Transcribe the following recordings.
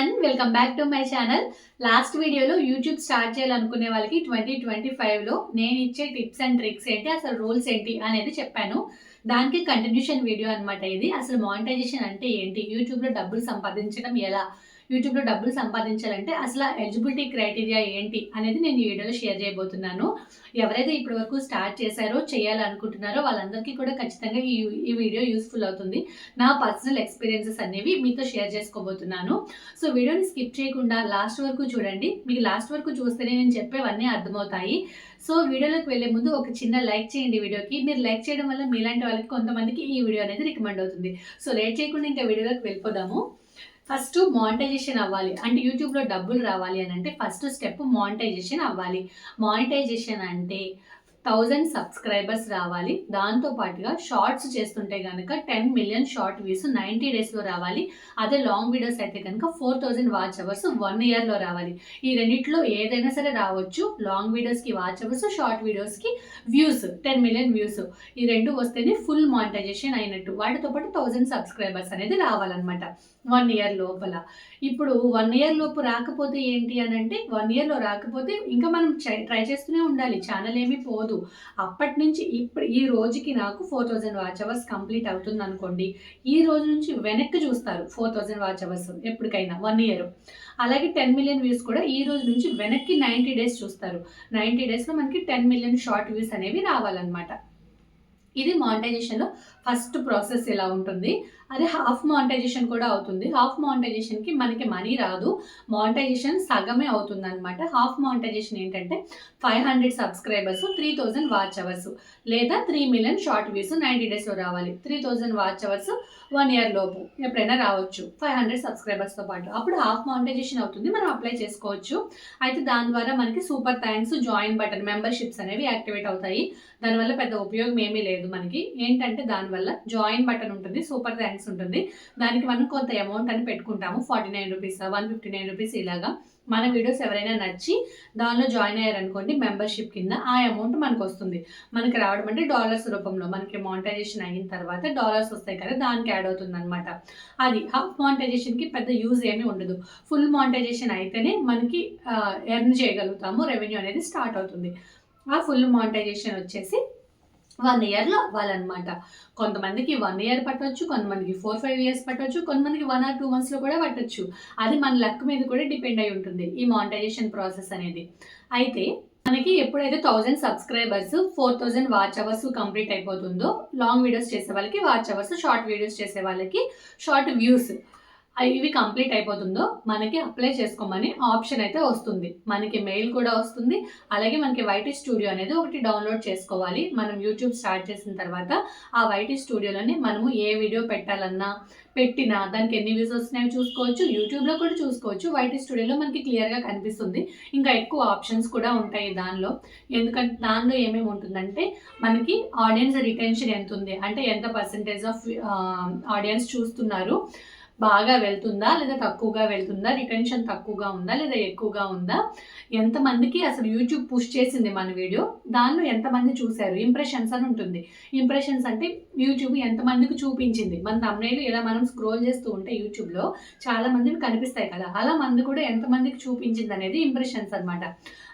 Everyone welcome back to my channel last వీడియోలో YouTube start చేయాలనుకునే వాళ్ళకి ట్వంటీ ట్వంటీ ఫైవ్లో నేను ఇచ్చే టిప్స్ అండ్ ట్రిక్స్ ఏంటి అసలు రూల్స్ ఏంటి అనేది చెప్పాను. దానికి కంటిన్యూషన్ వీడియో అన్నమాట ఇది. అసలు మానిటైజేషన్ అంటే ఏంటి? యూట్యూబ్లో డబ్బులు సంపాదించడం ఎలా? యూట్యూబ్లో డబ్బులు సంపాదించాలంటే అసలు ఎలిజిబిలిటీ క్రైటీరియా ఏంటి అనేది నేను ఈ వీడియోలో షేర్ చేయబోతున్నాను. ఎవరైతే ఇప్పటి వరకు స్టార్ట్ చేశారో చేయాలనుకుంటున్నారో వాళ్ళందరికీ కూడా ఖచ్చితంగా ఈ ఈ వీడియో యూస్ఫుల్ అవుతుంది. నా పర్సనల్ ఎక్స్పీరియన్సెస్ అనేవి మీతో షేర్ చేసుకోబోతున్నాను. సో వీడియోని స్కిప్ చేయకుండా లాస్ట్ వరకు చూడండి. మీకు లాస్ట్ వరకు చూస్తేనే నేను చెప్పేవన్నీ అర్థమవుతాయి. సో వీడియోలోకి వెళ్ళే ముందు ఒక చిన్న లైక్ చేయండి వీడియోకి. మీరు లైక్ చేయడం వల్ల మీలాంటి వాళ్ళకి కొంతమందికి ఈ వీడియో అనేది రికమెండ్ అవుతుంది. సో లేట్ చేయకుండా ఇంకా వీడియోలోకి వెళ్ళిపోదాము. ఫస్ట్ మానిటైజేషన్ అవ్వాలి. అంటే యూట్యూబ్లో డబ్బులు రావాలి అని అంటే ఫస్ట్ స్టెప్ మానిటైజేషన్ అవ్వాలి. మానిటైజేషన్ అంటే థౌజండ్ సబ్స్క్రైబర్స్ రావాలి. దాంతో పాటుగా షార్ట్స్ చేస్తుంటే కనుక ten million short views ninety డేస్లో రావాలి. అదే లాంగ్ వీడియోస్ అయితే కనుక four thousand watch hours one ఇయర్లో రావాలి. ఈ రెండిట్లో ఏదైనా సరే రావచ్చు. లాంగ్ వీడియోస్కి వాచ్ అవర్స్ షార్ట్ వీడియోస్కి వ్యూస్ టెన్ మిలియన్ వ్యూస్ ఈ రెండు వస్తేనే ఫుల్ మానిటైజేషన్ అయినట్టు. వాటితో పాటు థౌజండ్ సబ్స్క్రైబర్స్ అనేది రావాలన్నమాట. వన్ ఇయర్ లోపల. ఇప్పుడు వన్ ఇయర్ లోపు రాకపోతే ఏంటి అని అంటే వన్ ఇయర్లో రాకపోతే ఇంకా మనం ట్రై చేస్తూనే ఉండాలి. ఛానల్ ఏమీ పోదు. అప్పటి నుంచి ఇప్పుడు ఈ రోజుకి నాకు four thousand watch hours complete అవుతుంది అనుకోండి ఈ రోజు నుంచి వెనక్కి చూస్తారు ఫోర్ థౌజండ్ వాచ్ అవర్స్ ఎప్పటికైనా వన్ ఇయర్. అలాగే టెన్ మిలియన్ వ్యూస్ కూడా ఈ రోజు నుంచి వెనక్కి నైంటీ డేస్ చూస్తారు. నైంటీ డేస్లో మనకి టెన్ మిలియన్ షార్ట్ వ్యూస్ అనేవి రావాలన్నమాట. ఇది మానిటైజేషన్లో ఫస్ట్ ప్రాసెస్ ఇలా ఉంటుంది? అదే హాఫ్ మానిటైజేషన్ కూడా అవుతుంది. హాఫ్ మానిటైజేషన్కి మనకి మనీ రాదు. మానిటైజేషన్ సగమే అవుతుంది అనమాట హాఫ్ మానిటైజేషన్ ఏంటంటే five hundred subscribers three thousand watch hours లేదా three million short views ninety డేస్లో రావాలి. Three thousand watch hours one year లోపు ఎప్పుడైనా రావచ్చు. ఫైవ్ హండ్రెడ్ సబ్స్క్రైబర్స్తో పాటు. అప్పుడు హాఫ్ మానిటైజేషన్ అవుతుంది. మనం అప్లై చేసుకోవచ్చు. అయితే దాని ద్వారా మనకి super thanks join button memberships అనేవి యాక్టివేట్ అవుతాయి. దానివల్ల పెద్ద ఉపయోగం ఏమీ లేదు మనకి. ఏంటంటే దానివల్ల జాయిన్ బటన్ ఉంటుంది. సూపర్ థ్యాంక్స్ ఉంటుంది. దానికి మనం కొంత అమౌంట్ అని పెట్టుకుంటాము. Forty nine rupees one fifty nine rupees ఇలాగా. మన వీడియోస్ ఎవరైనా నచ్చి దానిలో జాయిన్ అయ్యారనుకోండి మెంబర్షిప్ కింద ఆ అమౌంట్ మనకు వస్తుంది మనకి రావడం అంటే డాలర్స్ రూపంలో. మనకి మానిటైజేషన్ అయిన తర్వాత డాలర్స్ వస్తాయి కదా దానికి యాడ్ అవుతుంది అనమాట అది హాఫ్ మానిటైజేషన్కి పెద్ద యూజ్ ఏమీ ఉండదు. ఫుల్ మానిటైజేషన్ అయితేనే మనకి ఎర్న్ చేయగలుగుతాము. రెవెన్యూ అనేది స్టార్ట్ అవుతుంది. ఆ ఫుల్ మానిటైజేషన్ వచ్చేసి వన్ ఇయర్లో అవ్వాలన్నమాట. కొంతమందికి వన్ ఇయర్ పట్టవచ్చు కొంతమందికి ఫోర్ ఫైవ్ ఇయర్స్ పట్టవచ్చు కొంతమందికి వన్ ఆర్ టూ మంత్స్లో కూడా పట్టవచ్చు అది మన లక్ మీద కూడా డిపెండ్ అయి ఉంటుంది ఈ మానిటైజేషన్ ప్రాసెస్ అనేది. అయితే మనకి ఎప్పుడైతే thousand subscribers four thousand watch hours complete అయిపోతుందో లాంగ్ వీడియోస్ చేసే వాళ్ళకి వాచ్ అవర్స్ షార్ట్ వీడియోస్ చేసే వాళ్ళకి షార్ట్ వ్యూస్ ఇవి కంప్లీట్ అయిపోతుందో మనకి అప్లై చేసుకోమని ఆప్షన్ అయితే వస్తుంది. మనకి మెయిల్ కూడా వస్తుంది. అలాగే మనకి వైటీ స్టూడియో అనేది ఒకటి డౌన్లోడ్ చేసుకోవాలి. మనం యూట్యూబ్ స్టార్ట్ చేసిన తర్వాత ఆ వైటీ స్టూడియోలోనే మనము ఏ వీడియో పెట్టాలన్నా పెట్టినా దానికి ఎన్ని వ్యూస్ వస్తున్నాయో చూసుకోవచ్చు. యూట్యూబ్లో కూడా చూసుకోవచ్చు. వైటీ స్టూడియోలో మనకి క్లియర్గా కనిపిస్తుంది. ఇంకా ఎక్కువ ఆప్షన్స్ కూడా ఉంటాయి దానిలో. ఎందుకంటే దానిలో ఏమేమి ఉంటుందంటే మనకి ఆడియన్స్ రిటెన్షన్ ఎంత ఉంది అంటే ఎంత పర్సంటేజ్ ఆఫ్ ఆడియన్స్ చూస్తున్నారు. బాగా వెళ్తుందా లేదా తక్కువగా వెళ్తుందా? రిటెన్షన్ తక్కువగా ఉందా లేదా ఎక్కువగా ఉందా? ఎంతమందికి అసలు యూట్యూబ్ పుష్ చేసింది మన వీడియో? దానిలో ఎంతమంది చూశారు? ఇంప్రెషన్స్ అని ఉంటుంది. ఇంప్రెషన్స్ అంటే యూట్యూబ్ ఎంతమందికి చూపించింది? మన తమ్నేలు ఇలా మనం స్క్రోల్ చేస్తూ ఉంటే యూట్యూబ్లో చాలా మందికి కనిపిస్తాయి కదా? అలా మంది కూడా ఎంతమందికి చూపించింది అనేది ఇంప్రెషన్స్ అనమాట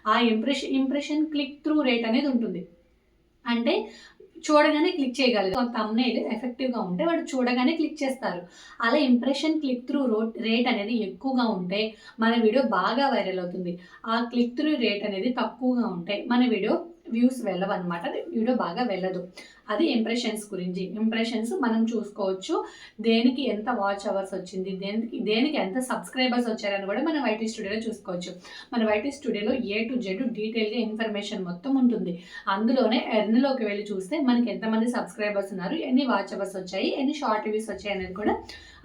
ఆ impression impression click through rate అనేది ఉంటుంది. అంటే చూడగానే క్లిక్ చేయగలరు. తమ్నేల్ ఎఫెక్టివ్గా ఉంటే వాడు చూడగానే క్లిక్ చేస్తారు. అలా ఇంప్రెషన్ క్లిక్ త్రూ రో రేట్ అనేది ఎక్కువగా ఉంటే మన వీడియో బాగా వైరల్ అవుతుంది. ఆ క్లిక్ త్రూ రేట్ అనేది తక్కువగా ఉంటే మన వీడియో వ్యూస్ వెళ్ళవన్నమాట. వీడియో బాగా వెళ్ళదు. అది ఇంప్రెషన్స్ గురించి. ఇంప్రెషన్స్ మనం చూసుకోవచ్చు. దేనికి ఎంత వాచ్ అవర్స్ వచ్చింది దేనికి దేనికి ఎంత సబ్స్క్రైబర్స్ వచ్చారని కూడా మనం వైటీ స్టూడియోలో చూసుకోవచ్చు. మన వైటీ స్టూడియోలో ఏ టు జెడ్ డీటెయిల్గా ఇన్ఫర్మేషన్ మొత్తం ఉంటుంది. అందులోనే ఎర్న్లోకి వెళ్ళి చూస్తే మనకి ఎంతమంది సబ్స్క్రైబర్స్ ఉన్నారు ఎన్ని వాచ్ అవర్స్ వచ్చాయి ఎన్ని షార్ట్ వ్యూస్ వచ్చాయి అనేది కూడా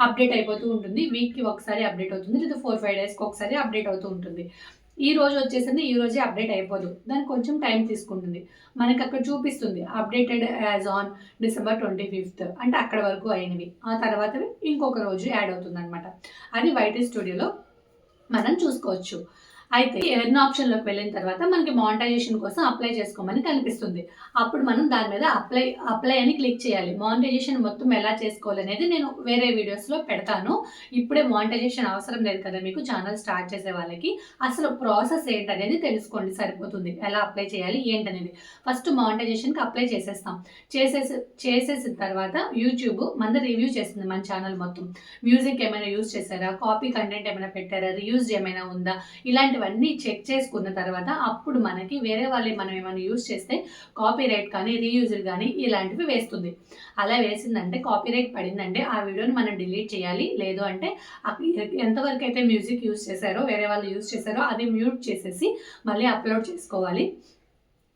అప్డేట్ అయిపోతూ ఉంటుంది. వీక్కి ఒకసారి అప్డేట్ అవుతుంది. లేదా ఫోర్ ఫైవ్ డేస్కి ఒకసారి అప్డేట్ అవుతూ ఉంటుంది. ఈ రోజు వచ్చేసింది ఈ రోజే అప్డేట్ అయిపోదు. దానికి కొంచెం టైం తీసుకుంటుంది. మనకి అక్కడ చూపిస్తుంది updated as on December twenty fifth అంటే అక్కడ వరకు అయినవి. ఆ తర్వాత ఇంకొక రోజు యాడ్ అవుతుంది అనమాట అది వైటీ స్టూడియోలో మనం చూసుకోవచ్చు. అయితే ఎర్న్ ఆప్షన్లోకి వెళ్ళిన తర్వాత మనకి మానిటైజేషన్ కోసం అప్లై చేసుకోమని కనిపిస్తుంది. అప్పుడు మనం దాని మీద అప్లై అప్లై అని క్లిక్ చేయాలి. మానిటైజేషన్ మొత్తం ఎలా చేసుకోవాలి అనేది నేను వేరే వీడియోస్లో పెడతాను. ఇప్పుడే మానిటైజేషన్ అవసరం లేదు కదా మీకు ఛానల్ స్టార్ట్ చేసే వాళ్ళకి. అసలు ప్రాసెస్ ఏంటనేది తెలుసుకోండి సరిపోతుంది. ఎలా అప్లై చేయాలి ఏంటనేది. ఫస్ట్ మానిటైజేషన్కి అప్లై చేసేస్తాం. చేసేసి చేసేసిన తర్వాత యూట్యూబ్ మన రివ్యూ చేస్తుంది మన ఛానల్ మొత్తం. మ్యూజిక్ ఏమైనా యూజ్ చేశారా? కాపీ కంటెంట్ ఏమైనా పెట్టారా? రియూజ్ ఏమైనా ఉందా? ఇలాంటి ఇవన్నీ చెక్ చేసుకున్న తర్వాత అప్పుడు మనకి వేరే వాళ్ళు మనం ఏమైనా యూజ్ చేస్తే కాపీ రైట్ కానీ రీయూజ్డ్ కానీ ఇలాంటివి వేస్తుంది. అలా వేసిందంటే కాపీ రైట్ పడిందంటే ఆ వీడియోని మనం డిలీట్ చేయాలి. లేదు అంటే ఎంతవరకు అయితే మ్యూజిక్ యూజ్ చేశారో వేరే వాళ్ళు యూజ్ చేశారో అది మ్యూట్ చేసేసి మళ్ళీ అప్లోడ్ చేసుకోవాలి.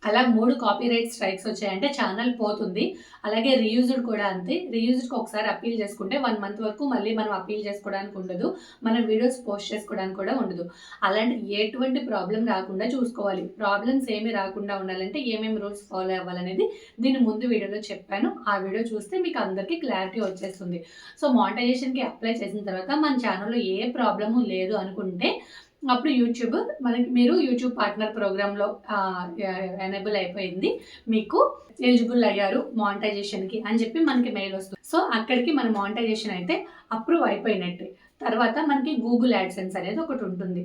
అలా మూడు కాపీ రైట్ స్ట్రైక్స్ వచ్చాయంటే ఛానల్ పోతుంది. అలాగే రీయూజ్డ్ కూడా అంతే. రీయూజ్డ్కి ఒకసారి అప్పీల్ చేసుకుంటే వన్ మంత్ వరకు మళ్ళీ మనం అప్పీల్ చేసుకోవడానికి ఉండదు. మన వీడియోస్ పోస్ట్ చేసుకోవడానికి కూడా ఉండదు. అలాంటి ఎటువంటి ప్రాబ్లం రాకుండా చూసుకోవాలి. ప్రాబ్లమ్స్ ఏమి రాకుండా ఉండాలంటే ఏమేమి రూల్స్ ఫాలో అవ్వాలనేది దీని ముందు వీడియోలో చెప్పాను. ఆ వీడియో చూస్తే మీకు అందరికీ క్లారిటీ వచ్చేస్తుంది. సో మానిటైజేషన్కి అప్లై చేసిన తర్వాత మన ఛానల్లో ఏ ప్రాబ్లము లేదు అనుకుంటే అప్పుడు యూట్యూబ్ మనకి మీరు యూట్యూబ్ పార్ట్నర్ ప్రోగ్రాంలో ఎనేబుల్ అయిపోయింది. మీకు ఎలిజిబుల్ అయ్యారు మానిటైజేషన్కి అని చెప్పి మనకి మెయిల్ వస్తుంది. సో అక్కడికి మన మానిటైజేషన్ అయితే అప్రూవ్ అయిపోయినట్టే. తర్వాత మనకి గూగుల్ యాడ్సెన్స్ అనేది ఒకటి ఉంటుంది.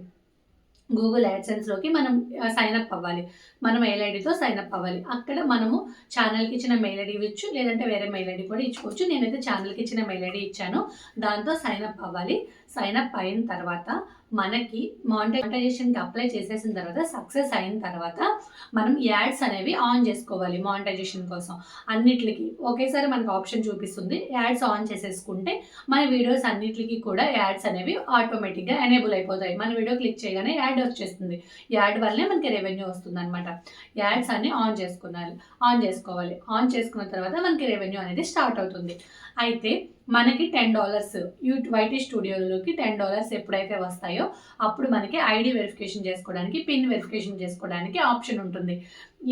గూగుల్ యాడ్సెన్స్లోకి మనం సైన్ అప్ అవ్వాలి. మనం మెయిల్ ఐడితో సైన్ అప్ అవ్వాలి. అక్కడ మనము ఛానల్కి ఇచ్చిన మెయిల్ ఐడి ఇవ్వచ్చు లేదంటే వేరే మెయిల్ ఐడి కూడా ఇచ్చుకోవచ్చు. నేనైతే ఛానల్కి ఇచ్చిన మెయిల్ ఐడి ఇచ్చాను. దాంతో సైన్ అప్ అవ్వాలి. సైన్ అప్ అయిన తర్వాత మనకి మానిటైజేషన్కి అప్లై చేసేసిన తర్వాత సక్సెస్ అయిన తర్వాత మనం యాడ్స్ అనేవి ఆన్ చేసుకోవాలి మానిటైజేషన్ కోసం. అన్నిటికి ఒకేసారి మనకు ఆప్షన్ చూపిస్తుంది. యాడ్స్ ఆన్ చేసేసుకుంటే మన వీడియోస్ అన్నిటికి కూడా యాడ్స్ అనేవి ఆటోమేటిక్గా ఎనేబుల్ అయిపోతాయి. మన వీడియో క్లిక్ చేయగానే యాడ్ వచ్చేస్తుంది. యాడ్ వల్లే మనకి రెవెన్యూ వస్తుంది అనమాట యాడ్స్ అన్ని ఆన్ చేసుకున్నాలి ఆన్ చేసుకోవాలి. ఆన్ చేసుకున్న తర్వాత మనకి రెవెన్యూ అనేది స్టార్ట్ అవుతుంది. అయితే మనకి టెన్ డాలర్స్ యూ వైటీ స్టూడియోలోకి టెన్ డాలర్స్ ఎప్పుడైతే వస్తాయో అప్పుడు మనకి ఐడి వెరిఫికేషన్ చేసుకోవడానికి పిన్ వెరిఫికేషన్ చేసుకోవడానికి ఆప్షన్ ఉంటుంది.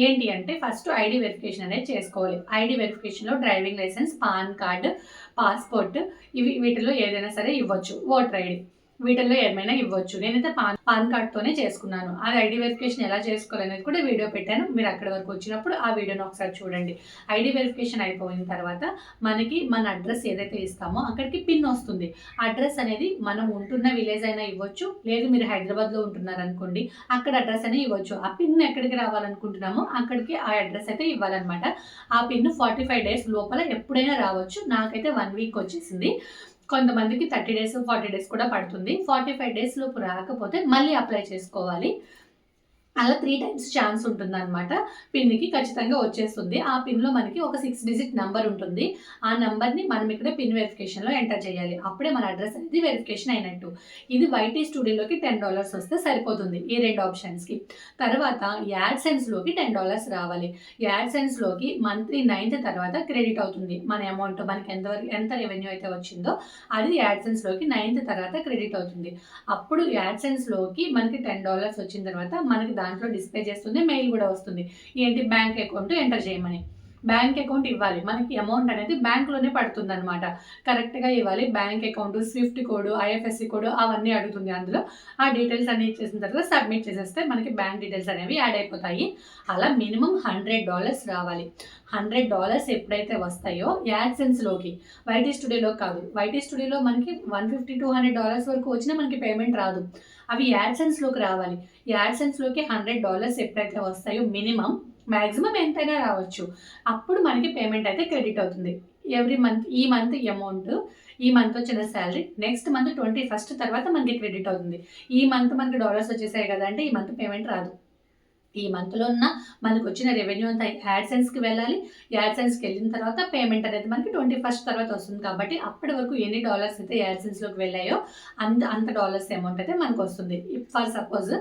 ఏంటి అంటే ఫస్ట్ ఐడి వెరిఫికేషన్ అనేది చేసుకోవాలి. ID వెరిఫికేషన్లో driving license PAN card passport ఇవి వీటిలో ఏదైనా సరే ఇవ్వచ్చు. ఓటర్ ఐడి వీటిల్లో ఏమైనా ఇవ్వచ్చు. నేనైతే పాన్ పాన్ కార్డ్తోనే చేసుకున్నాను. ఆ ఐడి వెరిఫికేషన్ ఎలా చేసుకోవాలనేది కూడా వీడియో పెట్టాను. మీరు అక్కడి వరకు వచ్చినప్పుడు ఆ వీడియోని ఒకసారి చూడండి. ఐడి వెరిఫికేషన్ అయిపోయిన తర్వాత మనకి మన అడ్రస్ ఏదైతే ఇస్తామో అక్కడికి పిన్ వస్తుంది. అడ్రస్ అనేది మనం ఉంటున్న విలేజ్ అయినా ఇవ్వచ్చు. లేదు మీరు హైదరాబాద్లో ఉంటున్నారు అనుకోండి అక్కడ అడ్రస్ అయినా ఇవ్వచ్చు. ఆ పిన్ ఎక్కడికి రావాలనుకుంటున్నామో అక్కడికి ఆ అడ్రస్ అయితే ఇవ్వాలన్నమాట. ఆ పిన్ ఫార్టీ ఫైవ్ డేస్ లోపల ఎప్పుడైనా రావచ్చు. నాకైతే వన్ వీక్ వచ్చేసింది. కొంతమందికి థర్టీ డేస్ ఫార్టీ డేస్ కూడా పడుతుంది. ఫార్టీ ఫైవ్ డేస్ లోపు రాకపోతే మళ్ళీ అప్లై చేసుకోవాలి. అలా త్రీ టైమ్స్ ఛాన్స్ ఉంటుంది అనమాట పిన్కి ఖచ్చితంగా వచ్చేస్తుంది. ఆ పిన్లో మనకి ఒక సిక్స్ డిజిట్ నెంబర్ ఉంటుంది. ఆ నెంబర్ని మనం ఇక్కడ పిన్ వెరిఫికేషన్లో ఎంటర్ చేయాలి. అప్పుడే మన అడ్రస్ అనేది వెరిఫికేషన్ అయినట్టు. ఇది వైటీ స్టూడియోలోకి టెన్ డాలర్స్ వస్తే సరిపోతుంది ఈ రెండు ఆప్షన్స్కి తర్వాత యాడ్ సెన్స్లోకి టెన్ డాలర్స్ రావాలి. యాడ్ సెన్స్లోకి మంత్లీ నైన్త్ తర్వాత క్రెడిట్ అవుతుంది. మన అమౌంట్ మనకి ఎంత ఎంత రెవెన్యూ అయితే వచ్చిందో అది యాడ్ సెన్స్లోకి నైన్త్ తర్వాత క్రెడిట్ అవుతుంది. అప్పుడు యాడ్ సెన్స్లోకి మనకి టెన్ డాలర్స్ వచ్చిన తర్వాత మనకి దాంట్లో డిస్ప్లే చేస్తుంది మెయిల్ కూడా వస్తుంది. ఏంటి బ్యాంక్ అకౌంట్ ఎంటర్ చేయమని. బ్యాంక్ అకౌంట్ ఇవ్వాలి. మనకి అమౌంట్ అనేది బ్యాంక్లోనే పడుతుంది అనమాట కరెక్ట్గా ఇవ్వాలి. Bank account swift code IFSC code అవన్నీ అడుగుతుంది అందులో. ఆ డీటెయిల్స్ అన్ని ఇచ్చేసిన తర్వాత సబ్మిట్ చేసేస్తే మనకి బ్యాంక్ డీటెయిల్స్ అనేవి యాడ్ అయిపోతాయి. అలా మినిమం హండ్రెడ్ డాలర్స్ రావాలి. హండ్రెడ్ డాలర్స్ ఎప్పుడైతే వస్తాయో యాడ్సెన్స్లోకి వైటీ స్టూడియోలో కాదు. వైటీ స్టూడియోలో మనకి one fifty two hundred dollars వరకు వచ్చినా మనకి పేమెంట్ రాదు. అవి యాడ్సెన్స్లోకి రావాలి. యాడ్సెన్స్లోకి హండ్రెడ్ డాలర్స్ ఎప్పుడైతే వస్తాయో మినిమం మ్యాక్సిమం ఎంతైనా రావచ్చు. అప్పుడు మనకి పేమెంట్ అయితే క్రెడిట్ అవుతుంది. ఎవ్రీ మంత్ ఈ మంత్ అమౌంట్ ఈ మంత్ వచ్చిన salary next month twenty first తర్వాత మనకి క్రెడిట్ అవుతుంది. ఈ మంత్ మనకి డాలర్స్ వచ్చేసాయి కదా అంటే ఈ మంత్ పేమెంట్ రాదు. ఈ మంత్లో ఉన్న మనకు వచ్చిన రెవెన్యూ అంతా యాడ్సెన్స్కి వెళ్ళాలి. యాడ్సెన్స్కి వెళ్ళిన తర్వాత పేమెంట్ అనేది మనకి ట్వంటీ ఫస్ట్ తర్వాత వస్తుంది. కాబట్టి అప్పటి వరకు ఎన్ని డాలర్స్ అయితే యాడ్సెన్స్లోకి వెళ్ళాయో అంత అంత డాలర్స్ అమౌంట్ అయితే మనకు వస్తుంది. ఫర్ సపోజ్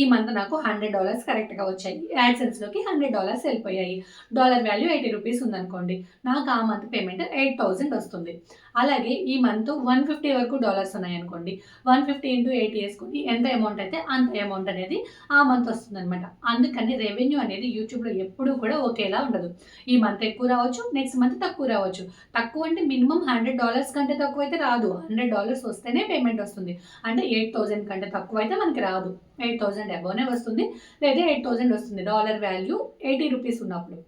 ఈ మంత్ నాకు హండ్రెడ్ డాలర్స్ కరెక్ట్గా వచ్చాయి. యాడ్సెన్స్లోకి హండ్రెడ్ డాలర్స్ వెళ్ళిపోయాయి డాలర్ వాల్యూ ఎయిటీ రూపీస్ ఉందనుకోండి నాకు ఆ మంత్ పేమెంట్ ఎయిట్ థౌజండ్ వస్తుంది. అలాగే ఈ మంత్ వన్ ఫిఫ్టీ వరకు డాలర్స్ ఉన్నాయనుకోండి వన్ ఫిఫ్టీ ఇంటూ ఎయిటీ వేసుకుని ఎంత అమౌంట్ అయితే అంత అమౌంట్ అనేది ఆ మంత్ వస్తుంది అనమాట అందుకని రెవెన్యూ అనేది యూట్యూబ్లో ఎప్పుడూ కూడా ఒకేలా ఉండదు. ఈ మంత్ ఎక్కువ రావచ్చు నెక్స్ట్ మంత్ తక్కువ రావచ్చు. తక్కువ అంటే మినిమం హండ్రెడ్ డాలర్స్ కంటే తక్కువ అయితే రాదు. హండ్రెడ్ డాలర్స్ వస్తేనే పేమెంట్ వస్తుంది. అంటే ఎయిట్ థౌజండ్ కంటే తక్కువ అయితే మనకి రాదు. ఎయిట్ థౌజండ్ అబోనే వస్తుంది లేదా ఎయిట్ థౌజండ్ వస్తుంది. డాలర్ వాల్యూ ఎయిటీ రూపీస్ ఉన్నప్పుడు.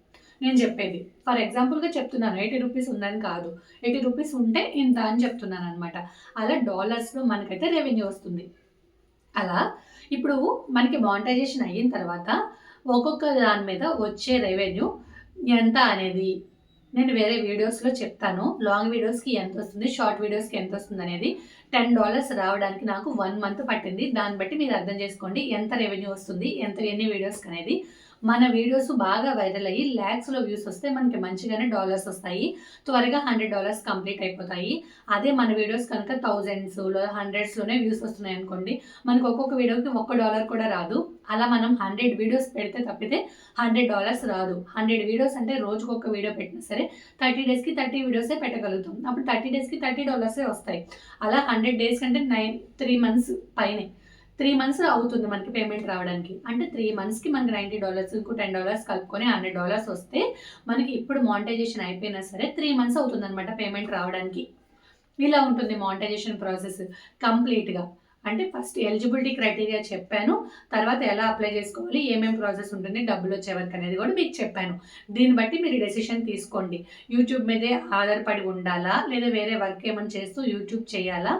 నేను చెప్పేది. ఫర్ ఎగ్జాంపుల్గా చెప్తున్నాను ఎయిటీ రూపీస్ ఉందని కాదు. ఎయిటీ రూపీస్ ఉంటే ఇంత అని చెప్తున్నాను అనమాట అలా డాలర్స్లో మనకైతే రెవెన్యూ వస్తుంది. అలా ఇప్పుడు మనకి మానిటైజేషన్ అయిన తర్వాత ఒక్కొక్క దాని మీద వచ్చే రెవెన్యూ ఎంత అనేది నేను వేరే వీడియోస్లో చెప్తాను. లాంగ్ వీడియోస్కి ఎంత వస్తుంది షార్ట్ వీడియోస్కి ఎంత వస్తుంది అనేది టెన్ డాలర్స్ రావడానికి నాకు వన్ మంత్ పట్టింది. దాన్ని బట్టి మీరు అర్థం చేసుకోండి ఎంత రెవెన్యూ వస్తుంది ఎంత ఎన్ని వీడియోస్కి అనేది. మన వీడియోస్ బాగా వైరల్ అయ్యి ల్యాక్స్లో వ్యూస్ వస్తే మనకి మంచిగానే డాలర్స్ వస్తాయి. త్వరగా హండ్రెడ్ డాలర్స్ కంప్లీట్ అయిపోతాయి. అదే మన వీడియోస్ కనుక థౌజండ్స్లో హండ్రెడ్స్లోనే వ్యూస్ వస్తున్నాయి అనుకోండి మనకు ఒక్కొక్క వీడియోకి ఒక్క డాలర్ కూడా రాదు. అలా మనం హండ్రెడ్ వీడియోస్ పెడితే తప్పితే హండ్రెడ్ డాలర్స్ రాదు. హండ్రెడ్ వీడియోస్ అంటే రోజుకు ఒక వీడియో పెట్టినా సరే థర్టీ డేస్కి థర్టీ వీడియోసే పెట్టగలుగుతాం. అప్పుడు థర్టీ డేస్కి థర్టీ డాలర్సే వస్తాయి. అలా హండ్రెడ్ డేస్ కంటే నైన్ త్రీ మంత్స్ పైనే. త్రీ మంత్స్ అవుతుంది మనకి పేమెంట్ రావడానికి. అంటే త్రీ మంత్స్కి మనకి నైంటీ డాలర్స్ ఇంకో టెన్ డాలర్స్ కలుపుకొని హండ్రెడ్ డాలర్స్ వస్తే మనకి ఇప్పుడు మానిటైజేషన్ అయిపోయినా సరే త్రీ మంత్స్ అవుతుంది అనమాట పేమెంట్ రావడానికి. ఇలా ఉంటుంది మానిటైజేషన్ ప్రాసెస్ కంప్లీట్గా. అంటే ఫస్ట్ ఎలిజిబిలిటీ క్రైటీరియా చెప్పాను. తర్వాత ఎలా అప్లై చేసుకోవాలి ఏమేమి ప్రాసెస్ ఉంటుంది డబ్బులు వచ్చే వరకు అనేది కూడా మీకు చెప్పాను. దీన్ని బట్టి మీరు డెసిషన్ తీసుకోండి. యూట్యూబ్ మీదే ఆధారపడి ఉండాలా లేదా వేరే వర్క్ ఏమైనా చేస్తూ యూట్యూబ్ చేయాలా?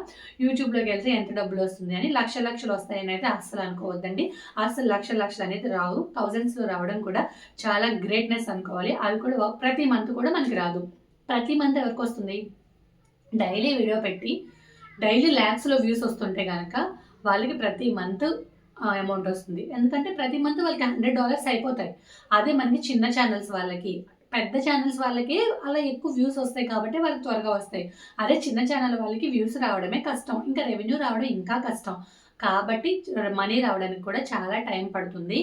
యూట్యూబ్లోకి వెళ్తే ఎంత డబ్బులు వస్తుంది అని లక్ష లక్షలు వస్తాయని అయితే అస్సలు అనుకోవద్దండి. అస్సలు లక్ష లక్షలు అనేది రావు. థౌజండ్స్లో రావడం కూడా చాలా గ్రేట్నెస్ అనుకోవాలి. అవి కూడా ప్రతి మంత్ కూడా మనకి రాదు. ప్రతి మంత్ ఎవరికి వస్తుంది? డైలీ వీడియో పెట్టి డైలీ ల్యాక్స్లో వ్యూస్ వస్తుంటే కనుక వాళ్ళకి ప్రతి మంత్ అమౌంట్ వస్తుంది. ఎందుకంటే ప్రతి మంత్ వాళ్ళకి హండ్రెడ్ డాలర్స్ అయిపోతాయి. అదే మనకి చిన్న ఛానల్స్ వాళ్ళకి పెద్ద ఛానల్స్ వాళ్ళకి అలా ఎక్కువ వ్యూస్ వస్తాయి కాబట్టి వాళ్ళకి త్వరగా వస్తాయి. అదే చిన్న ఛానల్ వాళ్ళకి వ్యూస్ రావడమే కష్టం. ఇంకా రెవెన్యూ రావడం ఇంకా కష్టం. కాబట్టి మనీ రావడానికి కూడా చాలా టైం పడుతుంది.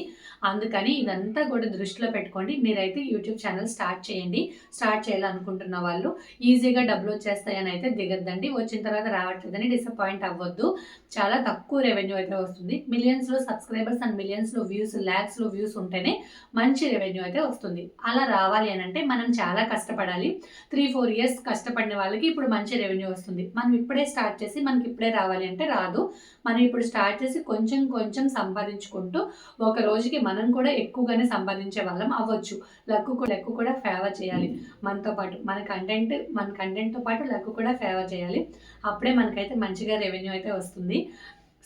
అందుకని ఇదంతా కూడా దృష్టిలో పెట్టుకోండి. మీరైతే యూట్యూబ్ ఛానల్ స్టార్ట్ చేయండి. స్టార్ట్ చేయాలనుకుంటున్న వాళ్ళు ఈజీగా డబ్బులు వచ్చేస్తాయని అయితే దిగద్దండి. వచ్చిన తర్వాత రావట్లేదని డిసప్పాయింట్ అవ్వద్దు. చాలా తక్కువ రెవెన్యూ అయితే వస్తుంది. మిలియన్స్లో సబ్స్క్రైబర్స్ అండ్ మిలియన్స్లో వ్యూస్ ల్యాక్స్లో వ్యూస్ ఉంటేనే మంచి రెవెన్యూ అయితే వస్తుంది. అలా రావాలి అని అంటే మనం చాలా కష్టపడాలి. త్రీ ఫోర్ ఇయర్స్ కష్టపడిన వాళ్ళకి ఇప్పుడు మంచి రెవెన్యూ వస్తుంది. మనం ఇప్పుడే స్టార్ట్ చేసి మనకి ఇప్పుడే రావాలి అంటే రాదు. మనం ఇప్పుడు ఇప్పుడు స్టార్ట్ చేసి కొంచెం కొంచెం సంపాదించుకుంటూ ఒక రోజుకి మనం కూడా ఎక్కువగానే సంపాదించే వాళ్ళం అవ్వచ్చు. లక్కు కూడా లక్కు కూడా ఫేవర్ చేయాలి. మనతో పాటు మన కంటెంట్ మన కంటెంట్తో పాటు లక్కు కూడా ఫేవర్ చేయాలి. అప్పుడే మనకైతే మంచిగా రెవెన్యూ అయితే వస్తుంది.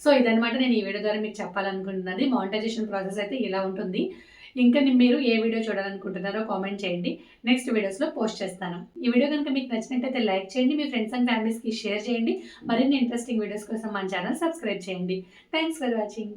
సో ఇదనమాట నేను ఈ వీడియో ద్వారా మీకు చెప్పాలనుకుంటున్నది. మానిటైజేషన్ ప్రాసెస్ అయితే ఇలా ఉంటుంది. ఇంకా మీరు ఏ వీడియో చూడాలనుకుంటున్నారో కామెంట్ చేయండి. నెక్స్ట్ వీడియోస్లో పోస్ట్ చేస్తాను. ఈ వీడియో కనుక మీకు నచ్చినట్టయితే లైక్ చేయండి. మీ ఫ్రెండ్స్ అండ్ ఫ్యామిలీస్కి షేర్ చేయండి. మరిన్ని ఇంట్రెస్టింగ్ వీడియోస్ కోసం మన ఛానల్ సబ్స్క్రైబ్ చేయండి. Thanks for watching